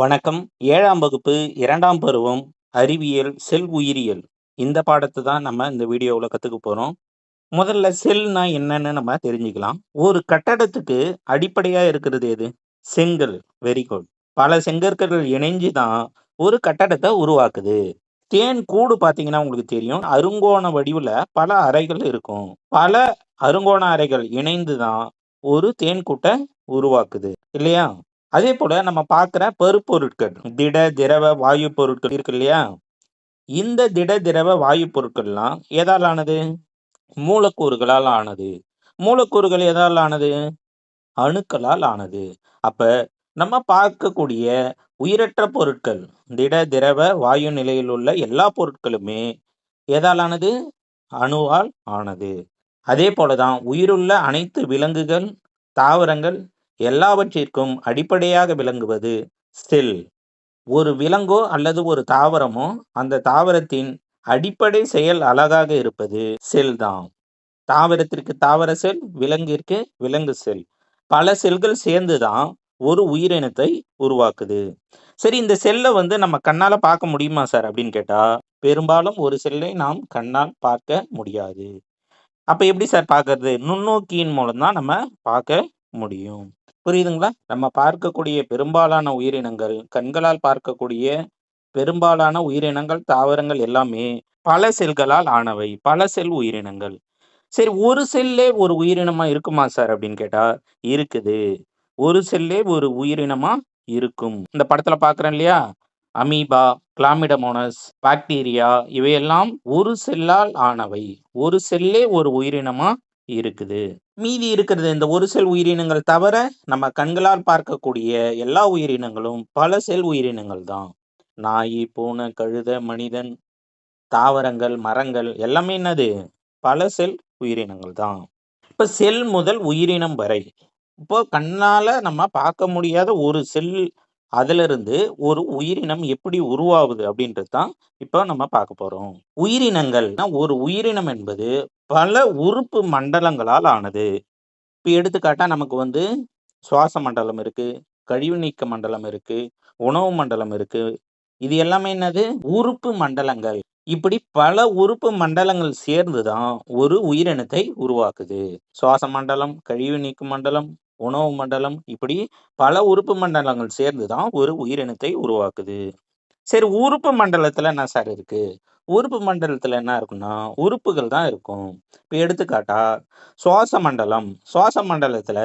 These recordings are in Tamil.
வணக்கம். ஏழாம் வகுப்பு இரண்டாம் பருவம் அறிவியல் செல் உயிரியல். இந்த பாடத்தை தான் நம்ம இந்த வீடியோவில் கற்றுக்க போகிறோம் முதல்ல செல்னா என்னன்னு நம்ம தெரிஞ்சுக்கலாம். ஒரு கட்டடத்துக்கு அடிப்படையாக இருக்கிறது எது? செங்கல். வெரி குட் பல செங்கற்கள் இணைஞ்சு தான் ஒரு கட்டடத்தை உருவாக்குது. தேன் கூடு பார்த்தீங்கன்னா உங்களுக்கு தெரியும். அருங்கோண வடிவில் பல அறைகள் இருக்கும். பல அருங்கோண அறைகள் இணைந்து தான் ஒரு தேன் கூட்டை உருவாக்குது. இல்லையா? அதே போல நம்ம பார்க்குற பருப்பொருட்கள் திட திரவ வாயு பொருட்கள் இருக்கு இல்லையா? இந்த திட திரவ வாயு பொருட்கள்லாம் எதால் ஆனது? மூலக்கூறுகளால் ஆனது. மூலக்கூறுகள் எதால் ஆனது? அணுக்களால் ஆனது. அப்ப நம்ம பார்க்கக்கூடிய உயிரற்ற பொருட்கள் திட திரவ வாயு நிலையில் உள்ள எல்லா பொருட்களுமே எதால் ஆனது? அணுவால் ஆனது. அதே போலதான் உயிருள்ள அனைத்து விலங்குகள் தாவரங்கள் எல்லாவற்றிற்கும் அடிப்படையாக விளங்குவது செல். ஒரு விலங்கோ அல்லது ஒரு தாவரமோ அந்த தாவரத்தின் அடிப்படை செயல் அழகாக இருப்பது செல் தான் தாவரத்திற்கு தாவர செல் விலங்கிற்கு விலங்கு செல். பல செல்கள் சேர்ந்து தான் ஒரு உயிரினத்தை உருவாக்குது. சரி இந்த செல்லை வந்து நம்ம கண்ணால பார்க்க முடியுமா சார் அப்படின்னு கேட்டா பெரும்பாலும் ஒரு செல்லை நாம் கண்ணால் பார்க்க முடியாது. அப்ப எப்படி சார் பார்க்கறது? நுண்ணோக்கியின் மூலம் தான் நம்ம பார்க்க முடியும். புரியுதுங்களா? நம்ம பார்க்கக்கூடிய பெரும்பாலான உயிரினங்கள் கண்களால் பார்க்கக்கூடிய பெரும்பாலான உயிரினங்கள் தாவரங்கள் எல்லாமே பல செல்களால் ஆனவை பல செல் உயிரினங்கள். சரி ஒரு செல்லே ஒரு உயிரினமா இருக்குமா சார் அப்படின்னு கேட்டா இருக்குது. ஒரு செல்லே ஒரு உயிரினமா இருக்கும். இந்த படத்துல பாக்குறேன் இல்லையா? அமீபா கிளாமிடமோனஸ் பாக்டீரியா இவையெல்லாம் ஒரு செல்லால் ஆனவை. ஒரு செல்லே ஒரு உயிரினமா இருக்குது. மீதி இருக்கிறது இந்த ஒரு செல் உயிரினங்கள் தவிர நம்ம கண்களால் பார்க்கக்கூடிய எல்லா உயிரினங்களும் பல செல் உயிரினங்கள் தான். நாய் பூனை கழுத மனிதன் தாவரங்கள் மரங்கள் எல்லாமே என்னது? பல செல் உயிரினங்கள் தான். இப்போ செல் முதல் உயிரினம் வரை இப்போ கண்ணால் நம்ம பார்க்க முடியாத ஒரு செல் அதிலிருந்து ஒரு உயிரினம் எப்படி உருவாகுது அப்படின்றது தான் இப்போ நம்ம பார்க்க போகிறோம் உயிரினங்கள் ஒரு உயிரினம் என்பது பல உறுப்பு மண்டலங்களால் ஆனது. இப்போ எடுத்துக்காட்டா நமக்கு வந்து சுவாச மண்டலம் இருக்கு கழிவு நீக்க மண்டலம் இருக்கு உணவு மண்டலம் இருக்கு. இது எல்லாமே என்னது? உறுப்பு மண்டலங்கள். இப்படி பல உறுப்பு மண்டலங்கள் சேர்ந்து தான் ஒரு உயிரினத்தை உருவாக்குது. சுவாச மண்டலம் கழிவு நீக்கும் மண்டலம் உணவு மண்டலம் இப்படி பல உறுப்பு மண்டலங்கள் சேர்ந்து தான் ஒரு உயிரினத்தை உருவாக்குது. சரி உறுப்பு மண்டலத்துல என்ன சார் இருக்கு? உறுப்பு மண்டலத்துல என்ன இருக்குன்னா உறுப்புகள் தான் இருக்கும். இப்போ எடுத்துக்காட்டா சுவாச மண்டலம். சுவாச மண்டலத்துல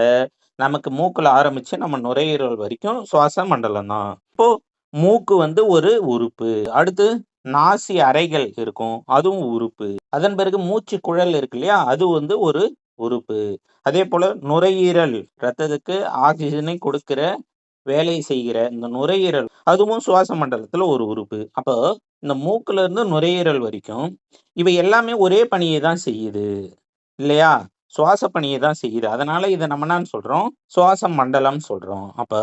நமக்கு மூக்கில் ஆரம்பிச்சு நம்ம நுரையீரல் வரைக்கும் சுவாச மண்டலம் தான். இப்போ மூக்கு வந்து ஒரு உறுப்பு. அடுத்து நாசி அறைகள் இருக்கும் அதுவும் உறுப்பு. அதன் பிறகு மூச்சு குழல் இருக்கு இல்லையா அது வந்து ஒரு உறுப்பு. அதே போல நுரையீரல் ரத்தத்துக்கு ஆக்சிஜனை கொடுக்கிற வேலை செய்கிற இந்த நுரையீரல் அதுவும் சுவாச மண்டலத்துல ஒரு உறுப்பு. அப்போ இந்த மூக்குல இருந்து நுரையீரல் வரைக்கும் இவை எல்லாமே ஒரே பணியை தான் செய்யுது இல்லையா? சுவாச பணியை தான் செய்யுது. அதனால இதை நம்ம என்ன சொல்றோம்? சுவாச மண்டலம் சொல்றோம். அப்ப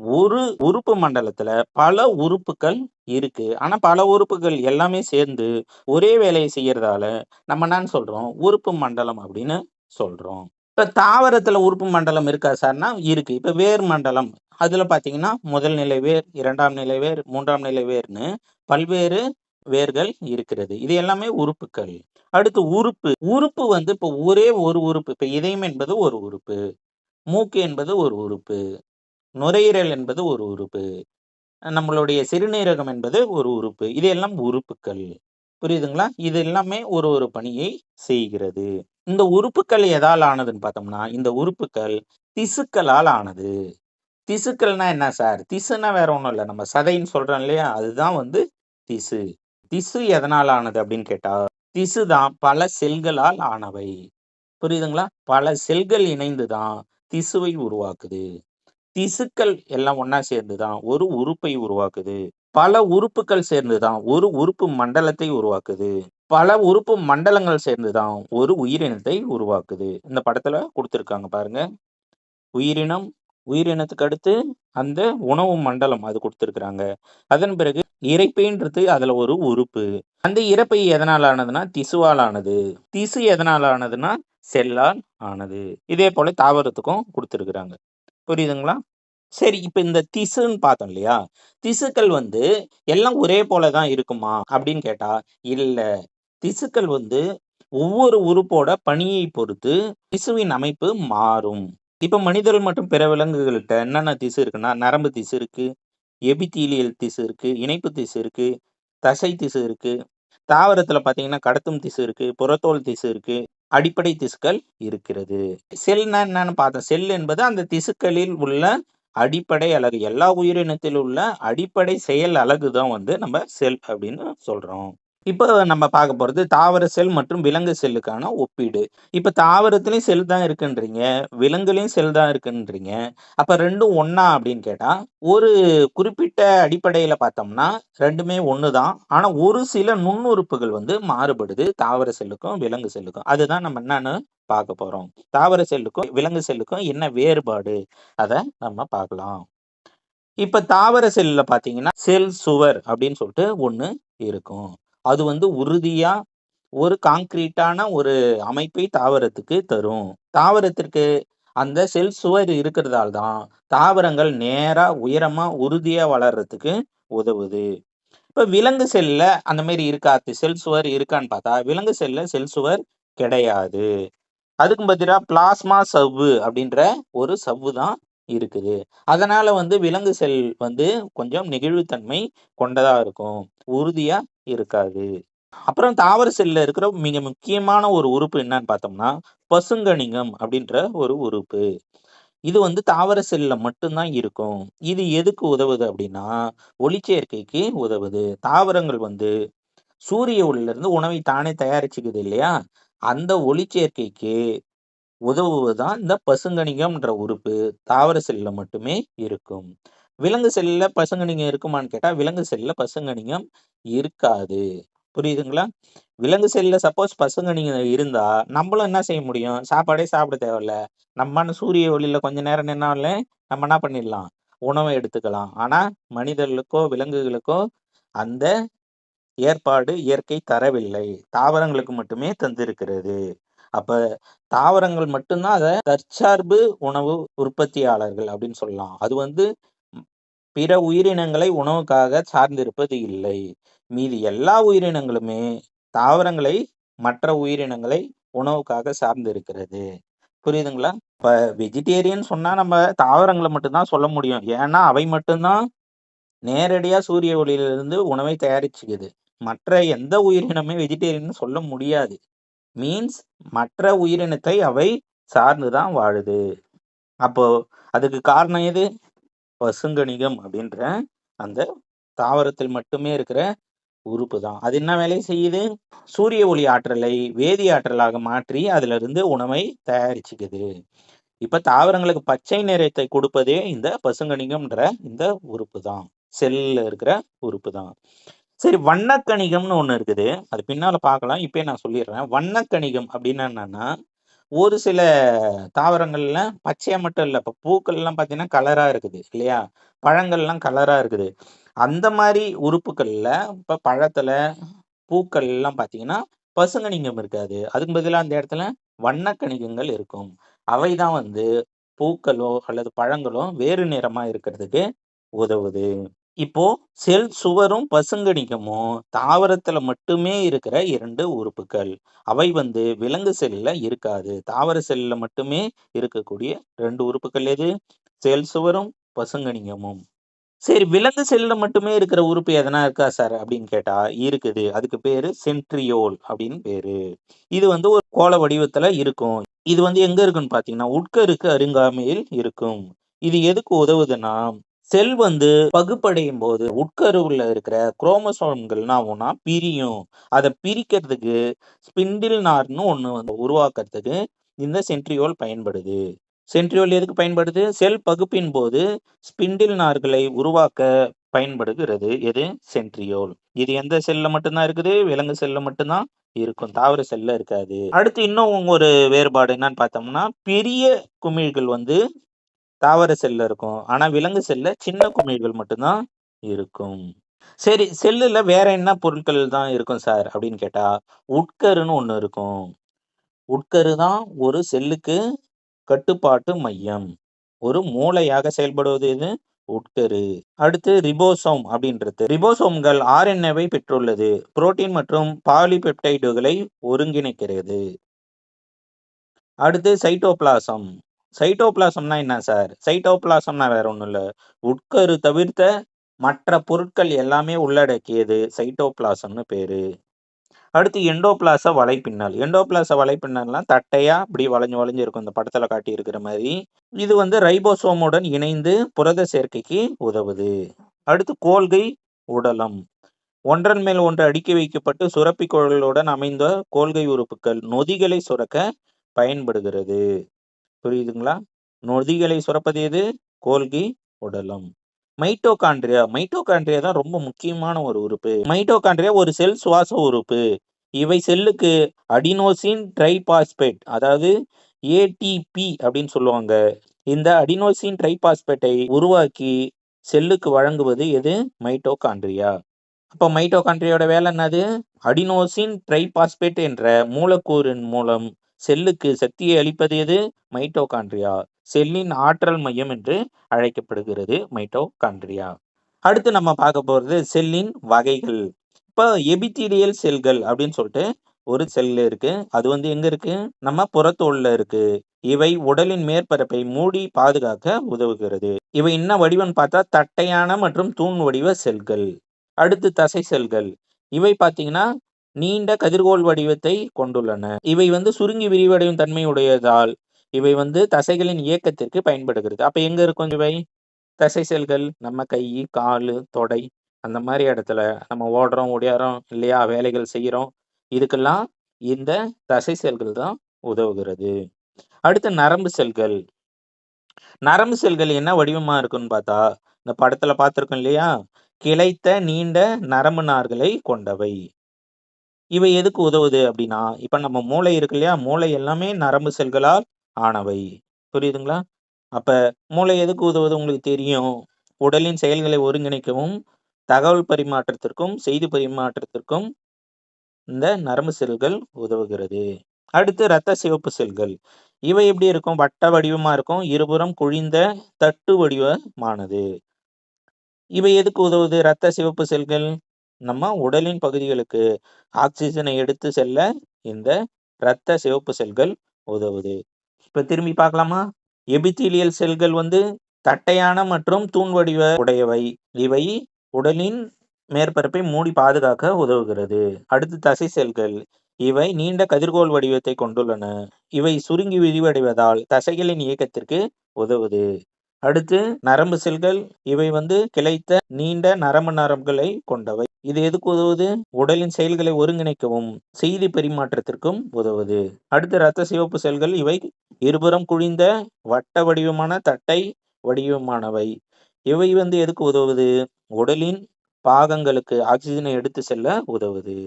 ஒரு உறுப்பு மண்டலத்துல பல உறுப்புகள் இருக்கு. ஆனா பல உறுப்புகள் எல்லாமே சேர்ந்து ஒரே வேலையை செய்யறதால நம்ம என்னன்னு சொல்றோம்? உறுப்பு மண்டலம் அப்படின்னு சொல்றோம். இப்ப தாவரத்துல உறுப்பு மண்டலம் இருக்கா சார்னா இருக்கு. இப்ப வேர் மண்டலம் அதில் பார்த்தீங்கன்னா முதல் நிலை வேர் இரண்டாம் நிலை வேர் மூன்றாம் நிலை வேர்னு பல்வேறு வேர்கள் இருக்கிறது. இது எல்லாமே உறுப்புகள். அடுத்து உறுப்பு. உறுப்பு வந்து இப்போ ஒரே ஒரு உறுப்பு. இப்போ இதயம் என்பது ஒரு உறுப்பு. மூக்கு என்பது ஒரு உறுப்பு. நுரையீரல் என்பது ஒரு உறுப்பு. நம்மளுடைய சிறுநீரகம் என்பது ஒரு உறுப்பு. இது எல்லாம் உறுப்புகள். புரியுதுங்களா? இது எல்லாமே ஒரு ஒரு பணியை செய்கிறது. இந்த உறுப்புகள் எதால் ஆனதுன்னு பார்த்தோம்னா இந்த உறுப்புகள் திசுக்களால் ஆனது. திசுக்கள்னா என்ன சார்? திசுன்னா வேற ஒன்றும் இல்லை. நம்ம சதைன்னு சொல்றோம் இல்லையா? அதுதான் வந்து திசு. திசு எதனால் ஆனது அப்படின்னு கேட்டால் திசு தான் பல செல்களால் ஆனவை. புரியுதுங்களா? பல செல்கள் இணைந்து தான் திசுவை உருவாக்குது. திசுக்கள் எல்லாம் ஒன்னா சேர்ந்துதான் ஒரு உறுப்பை உருவாக்குது. பல உறுப்புகள் சேர்ந்துதான் ஒரு உறுப்பு மண்டலத்தை உருவாக்குது. பல உறுப்பு மண்டலங்கள் சேர்ந்துதான் ஒரு உயிரினத்தை உருவாக்குது. இந்த படத்துல கொடுத்துருக்காங்க பாருங்க. உயிரினம் உயிரினத்துக்கு அடுத்து அந்த உணவு மண்டலம் அது கொடுத்துருக்குறாங்க அதன் பிறகு இறைப்பைன்றது அதுல ஒரு உறுப்பு அந்த இறப்பை எதனால் ஆனதுன்னா திசுவால் ஆனது திசு எதனால் ஆனதுன்னா செல்லால் ஆனது இதே போல தாவரத்துக்கும் கொடுத்துருக்குறாங்க புரியுதுங்களா சரி இப்ப இந்த திசுன்னு பார்த்தோம் இல்லையா? திசுக்கள் வந்து எல்லாம் ஒரே போல தான் இருக்குமா? அப்படின்னு கேட்டா, இல்ல. திசுக்கள் வந்து ஒவ்வொரு உறுப்போட பணியை பொறுத்து திசுவின் அமைப்பு மாறும். இப்போ மனிதர்கள் மற்றும் பிற விலங்குகள்கிட்ட என்னென்ன திசு இருக்குன்னா, நரம்பு திசு இருக்கு, எபித்தீலியல் திசு இருக்கு, இணைப்பு திசு இருக்கு, தசை திசு இருக்கு. தாவரத்துல பார்த்தீங்கன்னா, கடத்தும் திசு இருக்கு, புறத்தோல் திசு இருக்கு, அடிப்படை திசுக்கள் இருக்கிறது. செல்னா என்னன்னு பார்த்தோம். செல் என்பது அந்த திசுக்களில் உள்ள அடிப்படை அலகு. எல்லா உயிரினத்தில் உள்ள அடிப்படை செயல் அலகு தான் வந்து நம்ம செல் அப்படின்னு சொல்றோம். இப்போ நம்ம பார்க்க போகிறது தாவர செல் மற்றும் விலங்கு செல்லுக்கான ஒப்பீடு. இப்போ தாவரத்துலேயும் செல் தான் இருக்குன்றீங்க. விலங்குலேயும் செல் தான் இருக்குன்றீங்க. அப்போ ரெண்டும் ஒன்றா அப்படின்னு கேட்டால் ஒரு குறிப்பிட்ட அடிப்படையில் பார்த்தோம்னா ரெண்டுமே ஒன்று தான். ஆனால் ஒரு சில நுண்ணுறுப்புகள் வந்து மாறுபடுது தாவர செல்லுக்கும், விலங்கு செல்லுக்கும். அதுதான் நம்ம என்னன்னு பார்க்க போகிறோம் தாவர செல்லுக்கும், விலங்கு செல்லுக்கும் என்ன வேறுபாடு? அதை நம்ம பார்க்கலாம். இப்போ தாவர செல்லில் பார்த்தீங்கன்னா, செல் சுவர் அப்படின்னு சொல்லிட்டு ஒன்று இருக்கும். அது வந்து உறுதியா ஒரு கான்கிரீட்டான ஒரு அமைப்பை தாவரத்துக்கு தரும். தாவரத்திற்கு அந்த செல் சுவர் இருக்கிறதால தான் தாவரங்கள் நேரா, உயரமா, உறுதியா வளர்றதுக்கு உதவுது. இப்ப விலங்கு செல்ல அந்த மாதிரி இருக்காது செல் சுவர் இருக்கான்னு பார்த்தா, விலங்கு செல்ல செல் சுவர் கிடையாது. அதுக்கு பதிலா பிளாஸ்மா சவ்வு அப்படின்ற ஒரு சவ்வு தான் இருக்குது. அதனால வந்து விலங்கு செல் வந்து கொஞ்சம் நெகிழ்வுத்தன்மை கொண்டதா இருக்கும். உறுதியா இருக்காது. அப்புறம் தாவர செல்ல இருக்கிற மிக முக்கியமான ஒரு உறுப்பு என்னன்னு பார்த்தோம்னா, பசுங்கணிகம் அப்படின்ற ஒரு உறுப்பு. இது வந்து தாவர செல்ல மட்டும் தான் இருக்கும். இது எதுக்கு உதவுது அப்படின்னா, ஒளிச்சேர்க்கைக்கு உதவுது. தாவரங்கள் வந்து சூரிய ஒளியிலிருந்து உணவை தானே தயாரிச்சுக்குது இல்லையா? அந்த ஒளிச்சேர்க்கைக்கு உதவுவது தான் இந்த பசுங்கணிகம்ன்ற உறுப்பு தாவர செல்ல மட்டுமே இருக்கும். விலங்கு செல்ல பசுங்கணிகம் இருக்குமான்னு கேட்டால் விலங்கு செல்ல பசுங்கணிகம் இருக்காது. புரியுதுங்களா? விலங்கு செல்ல சப்போஸ் பசுங்கணிகம் இருந்தா, நம்மளும் என்ன செய்ய முடியும்? சாப்பாடே சாப்பிட தேவையில்ல. நம்ம சூரிய ஒளியில் கொஞ்ச நேரம் நின்னாலே நம்ம என்ன பண்ணிடலாம்? உணவை எடுத்துக்கலாம். ஆனா மனிதர்களுக்கோ, விலங்குகளுக்கோ அந்த ஏற்பாடு இயற்கை தரவில்லை. தாவரங்களுக்கு மட்டுமே தந்திருக்கிறது. அப்ப தாவரங்கள் மட்டும் தான் தற்சார்பு உணவு உற்பத்தியாளர்கள் அப்படின்னு சொல்லலாம். அது வந்து பிற உயிரினங்களை உணவுக்காக சார்ந்திருப்பது இல்லை. மீதி எல்லா உயிரினங்களுமே தாவரங்களை மற்ற உயிரினங்களை உணவுக்காக சார்ந்து இருக்கிறது. புரியுதுங்களா? இப்ப வெஜிடேரியன் சொன்னா நம்ம தாவரங்களை மட்டும்தான் சொல்ல முடியும். ஏன்னா, அவை மட்டும் தான் நேரடியா சூரிய ஒளியிலிருந்து உணவை தயாரிச்சுக்குது. மற்ற எந்த உயிரினமே வெஜிடேரியன் சொல்ல முடியாது. மீன்ஸ் மற்ற உயிரினத்தை அவை சார்ந்து தான் வாழுது. அப்போ அதுக்கு காரணம் எது? பசுங்கணிகம் அப்படின்ற அந்த தாவரத்தில் மட்டுமே இருக்கிற உறுப்பு தான். அது என்ன வேலை செய்யுது? சூரிய ஒளி ஆற்றலை வேதி ஆற்றலாக மாற்றி அதிலிருந்து உணவை தயாரிச்சுக்குது. இப்ப தாவரங்களுக்கு பச்சை நிறத்தை கொடுப்பதே இந்த பசுங்கணிகம்ன்ற இந்த உறுப்பு தான். செல்லுல இருக்கிற உறுப்பு தான். சரி வண்ணக்கணிகம்னு ஒன்று இருக்குது. அது பின்னால் பார்க்கலாம். இப்போ நான் சொல்லிடுறேன். வண்ணக்கணிகம் அப்படின்னா என்னன்னா, ஒரு சில தாவரங்கள்ல பச்சையாக மட்டும் இல்லை இப்போ பூக்கள்லாம் பார்த்தீங்கன்னா, கலராக இருக்குது இல்லையா? பழங்கள்லாம் கலராக இருக்குது. அந்த மாதிரி உறுப்புகளில் இப்போ பழத்தில் பூக்கள்லாம் பார்த்தீங்கன்னா, பசுங்கணிகம் இருக்காது. அதுக்கு பதிலா அந்த இடத்துல வண்ணக்கணிகங்கள் இருக்கும். அவை தான் வந்து பூக்களோ அல்லது பழங்களோ வேறு நிறமா இருக்கிறதுக்கு உதவுது. இப்போ செல் சுவரும், பசுங்கணிகமும் தாவரத்துல மட்டுமே இருக்கிற இரண்டு உறுப்புகள் அவை வந்து விலங்கு செல்லில் இருக்காது. தாவர செல்லுல மட்டுமே இருக்கக்கூடிய ரெண்டு உறுப்புகள் எது? செல் சுவரும், பசுங்கணிகமும். சரி விலங்கு செல்லில் மட்டுமே இருக்கிற உறுப்பு எதனா இருக்கா சார்? அப்படின்னு கேட்டா, இருக்குது. அதுக்கு பேரு சென்ட்ரியோல் அப்படின்னு பேரு. இது வந்து ஒரு கோள வடிவத்துல இருக்கும். இது வந்து எங்க இருக்குன்னு பாத்தீங்கன்னா உட்கருக்கு அருங்காமையில் இருக்கும். இது எதுக்கு உதவுதுன்னா, செல் வந்து பகுப்படையும் போது உட்கருவுல இருக்கிற குரோமோசோம்கள் ஆகும்னா பிரியும். அதை பிரிக்கிறதுக்கு ஸ்பிண்டில் நார்ன்னு ஒண்ணு வந்து உருவாக்குறதுக்கு இந்த சென்ட்ரியோல் பயன்படுது. சென்ட்ரியோல் எதுக்கு பயன்படுது? செல் பகுப்பின் போது ஸ்பிண்டில் நார்களை உருவாக்க பயன்படுகிறது. எது? சென்ட்ரியோல். இது எந்த செல்ல மட்டும்தான் இருக்குது? விலங்கு செல்ல மட்டும்தான் இருக்கும். தாவர செல்ல இருக்காது. அடுத்து இன்னும் ஒரு வேறுபாடு என்னன்னு பார்த்தோம்னா, பெரிய குமிழ்கள் வந்து தாவர செல்ல இருக்கும். ஆனா விலங்கு செல்ல சின்ன குமிழ்கள் மட்டும்தான் இருக்கும். சரி செல்லுல வேற என்ன பொருட்கள் தான் இருக்கும் சார்? அப்படின்னு கேட்டா, உட்கருன்னு ஒண்ணு இருக்கும். உட்கரு தான் ஒரு செல்லுக்கு கட்டுப்பாட்டு மையம். ஒரு மூளையாக செயல்படுவது இது உட்கரு அடுத்து ரிபோசோம் அப்படின்றது ரிபோசோம்கள் ஆர்என்ஏவை பெற்றுள்ளது புரோட்டீன் மற்றும் பாலிபெப்டைடுகளை ஒருங்கிணைக்கிறது அடுத்து சைட்டோபிளாசம் சைட்டோபிளாசம்னா என்ன சார்? சைட்டோபிளாசம்னா வேற ஒன்றும் இல்லை. உட்கரு தவிர்த்த மற்ற பொருட்கள் எல்லாமே உள்ளடக்கியது சைட்டோபிளாசம்னு பேரு. அடுத்து எண்டோபிளாச வலைப்பின்னல். எண்டோபிளாச வலைப்பின்னல்லாம் தட்டையா இப்படி வளைஞ்சு வளைஞ்சு இருக்கும் இந்த படத்துல காட்டி இருக்கிற மாதிரி. இது வந்து ரைபோசோமுடன் இணைந்து புரத சேர்க்கைக்கு உதவுது. அடுத்து கோல்கை உடலம். ஒன்றன் மேல் ஒன்று அடுக்கி வைக்கப்பட்டு சுரப்பி குழலுடன் அமைந்த கோல்கை உறுப்புகள் நொதிகளை சுரக்க பயன்படுகிறது. புரியுதுங்களா? நொதிகளை சுரப்பது எது? கோல்கி உடலம். மைட்டோகாண்ட்ரியா? மைட்டோகாண்ட்ரியா தான் ரொம்ப முக்கியமான ஒரு உறுப்பு. மைட்டோகாண்ட்ரியா ஒரு செல் சுவாச உறுப்பு. இவை செல்லுக்கு அடினோசின் ட்ரைபாஸ்பேட் அதாவது ஏடிபி அப்படின்னு சொல்லுவாங்க. இந்த அடினோசின் ட்ரைபாஸ்பேட்டை உருவாக்கி செல்லுக்கு வழங்குவது எது? மைட்டோகாண்ட்ரியா. அப்போ மைட்டோகாண்ட்ரியோட வேலை என்னது? அடினோசின் ட்ரைபாஸ்பேட் என்ற மூலக்கூறின் மூலம் செல்லுக்கு சக்தியை அளிப்பது எது? மைட்டோகாண்ட்ரியா. செல்லின் ஆற்றல் மையம் என்று அழைக்கப்படுகிறது மைட்டோகாண்ட்ரியா. அடுத்து நம்ம பார்க்க போகிறது செல்லின் வகைகள். இப்போ எபித்தீரியல் செல்கள் அப்படின்னு சொல்லிட்டு ஒரு செல் இருக்கு. அது வந்து எங்க இருக்கு? நம்ம புறத்தோல்ல இருக்கு. இவை உடலின் மேற்பரப்பை மூடி பாதுகாக்க உதவுகிறது. இவை என்ன வடிவம் பார்த்தா தட்டையான மற்றும் தூண் வடிவ செல்கள். அடுத்து தசை செல்கள். இவை பார்த்தீங்கன்னா நீண்ட கதிர்கோள் வடிவத்தை கொண்டுள்ளன. இவை வந்து சுருங்கி விரிவடையும் தன்மையுடையதால் இவை வந்து தசைகளின் இயக்கத்திற்கு பயன்படுகிறது. அப்ப எங்க இருக்கும் இவை? தசை செல்கள் நம்ம கை காலு தொடை அந்த மாதிரி இடத்துல நம்ம ஓடுறோம் ஒடியாரோம் இல்லையா வேலைகள் செய்கிறோம் இதுக்கெல்லாம் இந்த தசை செல்கள் தான் உதவுகிறது. அடுத்து நரம்பு செல்கள். நரம்பு செல்கள் என்ன வடிவமா இருக்குன்னு பார்த்தா இந்த படத்துல பார்த்துருக்கோம் இல்லையா? கிளைத்த நீண்ட நரம்பு நார்களை கொண்டவை. இவை எதுக்கு உதவுது அப்படின்னா இப்போ நம்ம மூளை இருக்கு இல்லையா? மூளை எல்லாமே நரம்பு செல்களால் ஆனவை. புரியுதுங்களா? அப்ப மூளை எதுக்கு உதவுது உங்களுக்கு தெரியும்? உடலின் செயல்களை ஒருங்கிணைக்கவும் தகவல் பரிமாற்றத்திற்கும் செய்தி பரிமாற்றத்திற்கும் இந்த நரம்பு செல்கள் உதவுகிறது. அடுத்து இரத்த சிவப்பு செல்கள். இவை எப்படி இருக்கும்? வட்ட வடிவமா இருக்கும். இருபுறம் குழிந்த தட்டு வடிவமானது. இவை எதுக்கு உதவுது? இரத்த சிவப்பு செல்கள். நம்ம உடலின் பகுதிகளுக்கு ஆக்சிஜனை எடுத்து செல்ல இந்த இரத்த சிவப்பு செல்கள் உதவுது. இப்ப திரும்பி பார்க்கலாமா? எபித்தீலியல் செல்கள் வந்து தட்டையான மற்றும் தூண் வடிவ உடையவை. இவை உடலின் மேற்பரப்பை மூடி பாதுகாக்க உதவுகிறது. அடுத்து தசை செல்கள். இவை நீண்ட கதிர்கோள் வடிவத்தை கொண்டுள்ளன. இவை சுருங்கி விரிவடைவதால் தசைகளின் இயக்கத்திற்கு உதவுது. அடுத்து நரம்பு செல்கள் இவை வந்து கிளைத்த நீண்ட நரம்பு நரம்புகளை கொண்டவை. இது எதுக்கு உதவுது? உடலின் செயல்களை ஒருங்கிணைக்கவும் செய்தி பரிமாற்றத்திற்கும் உதவுது. அடுத்து இரத்த சிவப்பு செல்கள் இவை இருபுறம் குழிந்த வட்ட வடிவமான தட்டை வடிவமானவை. இவை வந்து எதுக்கு உதவுது? உடலின் பாகங்களுக்கு ஆக்சிஜனை எடுத்து செல்ல உதவுது.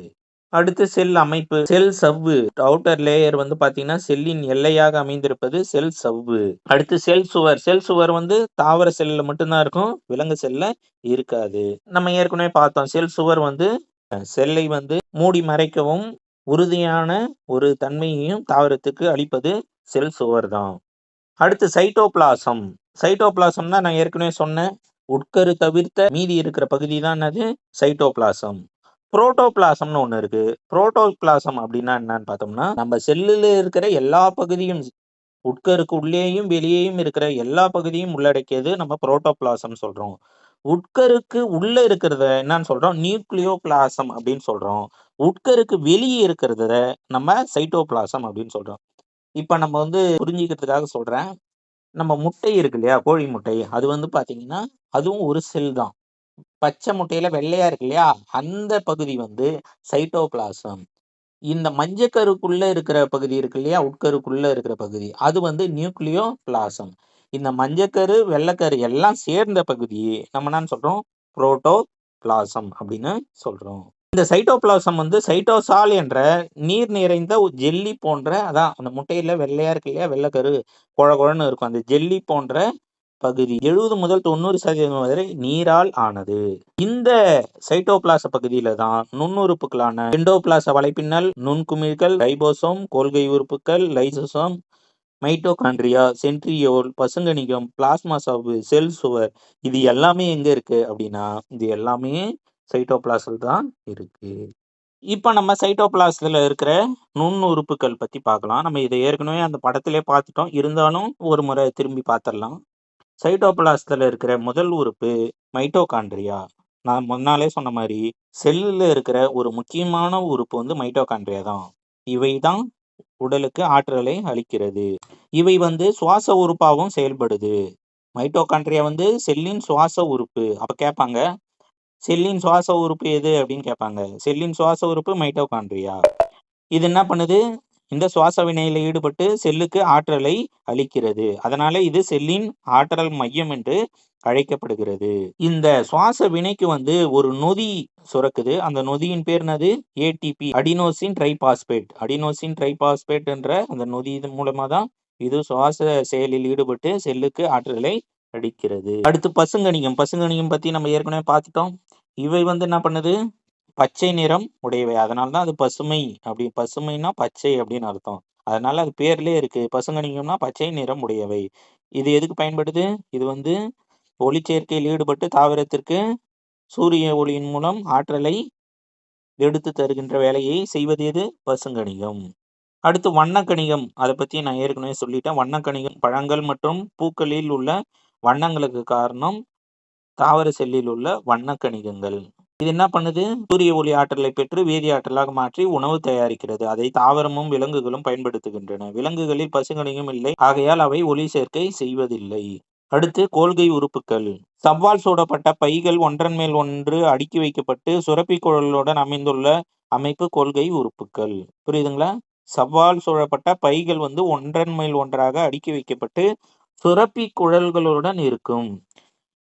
அடுத்து செல் அமைப்பு. செல் சவ்வு. அவுட்டர் லேயர் வந்து பாத்தீங்கன்னா செல்லின் எல்லையாக அமைந்திருப்பது செல் சவ்வு. அடுத்து செல் சுவர். செல் சுவர் வந்து தாவர செல்ல மட்டும்தான் இருக்கும். விலங்கு செல்ல இருக்காது. நம்ம ஏற்கனவே பார்த்தோம். செல் சுவர் வந்து செல்லை வந்து மூடி மறைக்கவும் உறுதியான ஒரு தன்மையையும் தாவரத்துக்கு அளிப்பது செல் சுவர் தான். அடுத்து சைட்டோபிளாசம் தான் நான் ஏற்கனவே சொன்னேன். உட்கரு தவிர்த்த மீதி இருக்கிற பகுதி தான் அது. சைட்டோபிளாசம் புரோட்டோபிளாசம்னு ஒன்று இருக்கு. புரோட்டோபிளாசம் அப்படின்னா என்னன்னு பார்த்தோம்னா நம்ம செல்லில் இருக்கிற எல்லா பகுதியும் உட்கருக்கு உள்ளேயும் வெளியேயும் இருக்கிற எல்லா பகுதியும் உள்ளடக்கியது நம்ம புரோட்டோபிளாசம் சொல்றோம். உட்கருக்கு உள்ள இருக்கிறத என்னன்னு சொல்றோம்? நியூக்ளியோ பிளாசம் அப்படின்னு சொல்றோம். உட்கருக்கு வெளியே இருக்கிறத நம்ம சைட்டோபிளாசம் அப்படின்னு சொல்றோம். இப்போ நம்ம வந்து புரிஞ்சுக்கிறதுக்காக சொல்றேன். நம்ம முட்டை இருக்கு இல்லையா? கோழி முட்டை. அது வந்து பார்த்தீங்கன்னா அதுவும் ஒரு செல் தான். பச்சை முட்டையில வெள்ளையா இருக்கு இல்லையா? அந்த பகுதி வந்து சைட்டோபிளாசம் இந்த மஞ்சக்கருக்குள்ள இருக்கிற பகுதி இருக்கு இல்லையா? உட்கருக்குள்ள இருக்கிற பகுதி. அது வந்து நியூக்ளியோ பிளாசம் இந்த மஞ்சக்கரு வெள்ளைக்கரு எல்லாம் சேர்ந்த பகுதி நம்ம என்ன சொல்றோம்? புரோட்டோ பிளாசம் அப்படின்னு சொல்றோம். இந்த சைட்டோபிளாசம் வந்து சைட்டோசால் என்ற நீர் நிறைந்த ஒரு ஜெல்லி போன்ற அதான் அந்த முட்டையில வெள்ளையா இருக்கு இல்லையா? வெள்ளைக்கரு குழ குழன்னு இருக்கும். அந்த ஜெல்லி போன்ற பகுதி எழுபது முதல் தொண்ணூறு சதவீதம் வரை நீரால் ஆனது இந்த சைட்டோபிளாச பகுதியில தான் நுண்ணுறுப்புகளான எண்டோபிளாச வலைப்பின்னல் நுண்குமிழ்கள் ரைபோசோம் கொள்கை உறுப்புகள் லைசோசோம் மைட்டோகாண்ட்ரியா, சென்ட்ரியோல், பசுங்கணிகம், பிளாஸ்மா சவ்வு, செல் சுவர் இது எல்லாமே எங்க இருக்கு அப்படின்னா, இது எல்லாமே சைட்டோபிளாசில் தான் இருக்கு. இப்போ நம்ம சைட்டோபிளாஸ்ல இருக்கிற நுண்ணுறுப்புக்கள் பத்தி பார்க்கலாம். நம்ம இதை ஏற்கனவே அந்த படத்திலே பார்த்துட்டோம். இருந்தாலும் ஒரு முறை திரும்பி பார்த்துடலாம். சைட்டோபிளாஸ்ல இருக்கிற முதல் உறுப்பு மைட்டோகாண்ட்ரியா. நான் முன்னாலே சொன்ன மாதிரி செல்லுல இருக்கிற ஒரு முக்கியமான உறுப்பு வந்து மைட்டோகாண்ட்ரியா தான். இவை தான் உடலுக்கு ஆற்றலை அளிக்கிறது. இவை வந்து சுவாச உறுப்பாகவும் செயல்படுது. மைட்டோகாண்ட்ரியா வந்து செல்லின் சுவாச உறுப்பு. அப்ப கேட்பாங்க, செல்லின் சுவாச உறுப்பு எது அப்படின்னு கேட்பாங்க. செல்லின் சுவாச உறுப்பு மைட்டோகாண்ட்ரியா. இது என்ன பண்ணுது? இந்த சுவாச வினையில் ஈடுபட்டு செல்லுக்கு ஆற்றலை அளிக்கிறது. அதனால இது செல்லின் ஆற்றல் மையம் என்று அழைக்கப்படுகிறது. இந்த சுவாச வினைக்கு வந்து ஒரு நொதி சுரக்குது. அந்த நொதியின் பேர் என்னது? ATP adenosine triphosphate. Adenosine triphosphate என்ற அந்த நொதி இது மூலமா தான் இது சுவாச செயலில் ஈடுபட்டு செல்லுக்கு ஆற்றலை அளிக்கிறது. அடுத்து பசுங்கணிகம். பசுங்கணிகம் பத்தி நம்ம ஏற்கனவே பார்த்துட்டோம். இவை வந்து என்ன பண்ணுது? பச்சை நிறம் உடையவை. அதனால தான் அது பசுமை அப்படி பசுமைன்னா பச்சை அப்படின்னு அர்த்தம். அதனால அது பேர்லயே இருக்கு. பசுங்கணிகம்னா பச்சை நிறம் உடையவை. இது எதுக்கு பயன்படுது? இது வந்து ஒளிச்சேர்க்கையில் ஈடுபட்டு தாவரத்திற்கு சூரிய ஒளியின் மூலம் ஆற்றலை எடுத்து தருகின்ற வேலையை செய்வது எது? பசுங்கணிகம். அடுத்து வண்ணக்கணிகம். அதை பத்தி நான் ஏற்கனவே சொல்லிட்டேன். வண்ணக்கணிகம் பழங்கள் மற்றும் பூக்களில் உள்ள வண்ணங்களுக்கு காரணம் தாவர செல்லில் உள்ள வண்ணக்கணிகங்கள். இது என்ன பண்ணுது? சூரிய ஒளி ஆற்றலை பெற்று வேதி ஆற்றலாக மாற்றி உணவு தயாரிக்கிறது. அதை தாவரமும், விலங்குகளும் பயன்படுத்துகின்றன. விலங்குகளில் பசுகளையும் இல்லை. ஆகையால் அவை ஒளி சேர்க்கை செய்வதில்லை. அடுத்து கோல்கை உறுப்புக்கள். சவ்வால் சூடப்பட்ட பைகள் ஒன்றன் மேல் ஒன்று அடுக்கி வைக்கப்பட்டு சுரப்பி குழலுடன் அமைந்துள்ள அமைப்பு கொள்கை உறுப்புக்கள். புரியுதுங்களா? சவ்வால் சூழப்பட்ட பைகள் வந்து ஒன்றன் மேல் ஒன்றாக அடுக்கி வைக்கப்பட்டு சுரப்பி குழல்களுடன் இருக்கும்.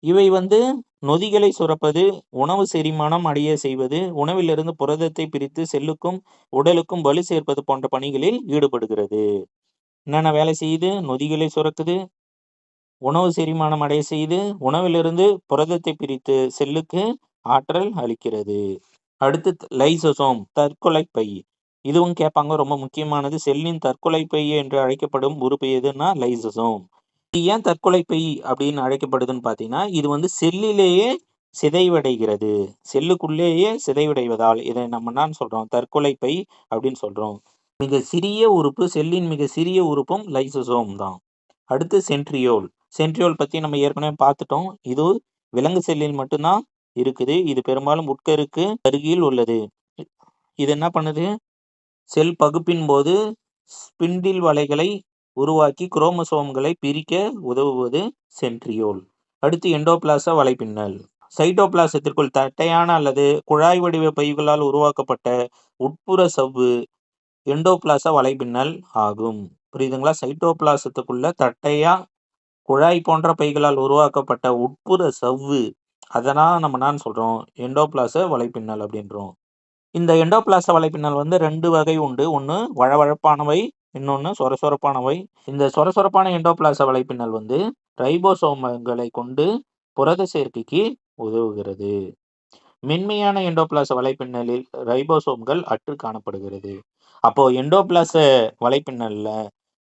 இவை வந்து நொதிகளை சுரப்பது, உணவு செரிமானம் அடைய செய்வது, உணவிலிருந்து புரதத்தை பிரித்து செல்லுக்கும், உடலுக்கும் வலு சேர்ப்பது போன்ற பணிகளில் ஈடுபடுகிறது. என்னென்ன வேலை செய்யுது? நொதிகளை சுரக்குது, உணவு செரிமானம் அடைய செய்து, உணவிலிருந்து புரதத்தை பிரித்து செல்லுக்கு ஆற்றல் அளிக்கிறது. அடுத்து லைசோசோம் தற்கொலை பை. இதுவும் கேட்பாங்க. ரொம்ப முக்கியமானது. செல்லின் தற்கொலை பை என்று அழைக்கப்படும் உறுப்பு எதுன்னா லைசோசோம். ஏன் தற்கொலை பை அப்படின்னு அழைக்கப்படுதுன்னு பார்த்தீங்கன்னா, இது வந்து செல்லிலேயே சிதைவடைகிறது. செல்லுக்குள்ளேயே சிதைவடைவதால் இதை நம்ம என்னன்னு சொல்றோம்? தற்கொலை பை அப்படின்னு சொல்றோம். மிக சிறிய உறுப்பு செல்லின் மிக சிறிய உறுப்பும் லைசோசோம் தான். அடுத்து சென்ட்ரியோல். சென்ட்ரியோல் பத்தி நம்ம ஏற்கனவே பார்த்துட்டோம். இது விலங்கு செல்லில் மட்டும்தான் இருக்குது. இது பெரும்பாலும் உட்கருக்கு அருகில் உள்ளது. இது என்ன பண்ணுது? செல் பகுப்பின் போது ஸ்பிண்டில் வலைகளை உருவாக்கி குரோமோசோம்களை பிரிக்க உதவுவது சென்ட்ரியோல். அடுத்து எண்டோபிளாச வலைப்பின்னல். சைட்டோபிளாசத்திற்குள் தட்டையான அல்லது குழாய் வடிவ பைகளால் உருவாக்கப்பட்ட உட்புற சவ்வு எண்டோபிளாச வலைப்பின்னல் ஆகும். புரியுதுங்களா? சைட்டோபிளாசத்துக்குள்ள தட்டையா குழாய் போன்ற பைகளால் உருவாக்கப்பட்ட உட்புற சவ்வு அதனால் நம்ம நான் சொல்கிறோம் எண்டோபிளாச வலைப்பின்னல் அப்படின்றோம். இந்த எண்டோபிளாச வலைப்பின்னல் வந்து ரெண்டு வகை உண்டு. ஒன்று வழவழப்பானவை, இன்னொன்று சொரசொரப்பானவை. இந்த சொரசொரப்பான எண்டோபிளாச வலைப்பின்னல் வந்து ரைபோசோம்களை கொண்டு புரத சேர்க்கைக்கு உதவுகிறது. மென்மையான எண்டோபிளாச வலைப்பின்னலில் ரைபோசோம்கள் அற்று காணப்படுகிறது. அப்போ எண்டோபிளாச வலைப்பின்னல்ல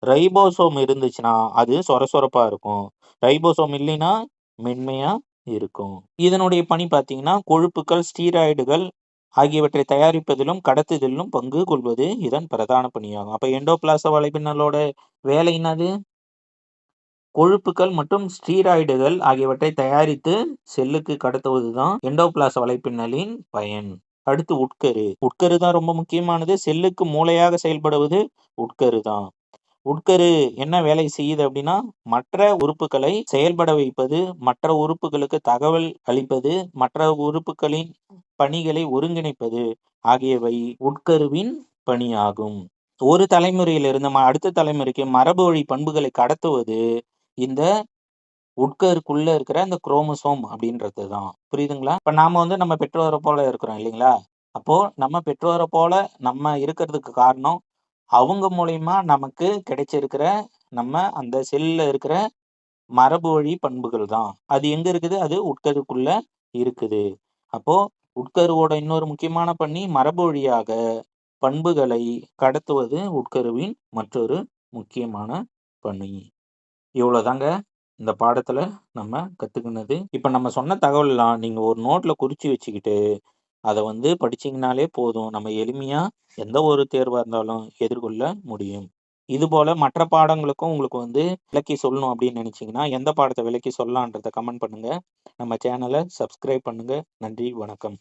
ரைபோசோம் இருந்துச்சுன்னா, அது சொரசொரப்பா இருக்கும். ரைபோசோம் இல்லைன்னா மென்மையா இருக்கும். இதனுடைய பணி பார்த்தீங்கன்னா, கொழுப்புக்கள், ஸ்டீராய்டுகள் ஆகியவற்றை தயாரிப்பதிலும், கடத்துதலிலும் பங்கு கொள்வது இதன் பிரதான பணியாகும். அப்ப எண்டோபிளாச வலைப்பின்னலோட வேலை என்னது? கொழுப்புகள் மற்றும் ஸ்டீராய்டுகள் ஆகியவற்றை தயாரித்து செல்லுக்கு கடத்துவது தான் எண்டோபிளாச வலைப்பின்னலின் பயன். அடுத்து உட்கரு. உட்கரு தான் ரொம்ப முக்கியமானது. செல்லுக்கு மூளையாக செயல்படுவது உட்கரு தான். உட்கரு என்ன வேலை செய்யுது அப்படின்னா, மற்ற உறுப்புகளை செயல்பட வைப்பது, மற்ற உறுப்புகளுக்கு தகவல் அளிப்பது, மற்ற உறுப்புகளின் பணிகளை ஒருங்கிணைப்பது ஆகியவை உட்கருவின் பணியாகும். ஒரு தலைமுறையிலிருந்து அடுத்த தலைமுறைக்கு மரபு வழி பண்புகளை கடத்துவது இந்த உட்கருக்குள்ள இருக்கிற அந்த குரோமோசோம் அப்படின்றது தான். புரியுதுங்களா? இப்ப நாம வந்து நம்ம பெற்றோரை போல இருக்கிறோம் இல்லைங்களா? அப்போ நம்ம பெற்றோரை போல நம்ம இருக்கிறதுக்கு காரணம், அவங்க மூலியமா நமக்கு கிடைச்சிருக்கிற நம்ம அந்த செல்ல இருக்கிற மரபு வழி பண்புகள் தான். அது எங்க இருக்குது? அது உட்கருக்குள்ள இருக்குது. அப்போ உட்கருவோட இன்னொரு முக்கியமான பணி மரபு வழியாக பண்புகளை கடத்துவது உட்கருவின் மற்றொரு முக்கியமான பணி இவ்வளோதாங்க இந்த பாடத்தில் நம்ம கற்றுக்கினது இப்போ நம்ம சொன்ன தகவல்லாம் நீங்கள் ஒரு நோட்டில் குறித்து வச்சுக்கிட்டு, அதை வந்து படிச்சிங்கனாலே போதும். நம்ம எளிமையாக எந்த ஒரு தேர்வாக இருந்தாலும் எதிர்கொள்ள முடியும். இதுபோல மற்ற பாடங்களுக்கும் உங்களுக்கு வந்து விளக்கி சொல்லணும் அப்படின்னு நினைச்சீங்கன்னா, எந்த பாடத்தை விளக்கி சொல்லலான்றத கமெண்ட் பண்ணுங்க. நம்ம சேனலை சப்ஸ்கிரைப் பண்ணுங்க. நன்றி, வணக்கம்.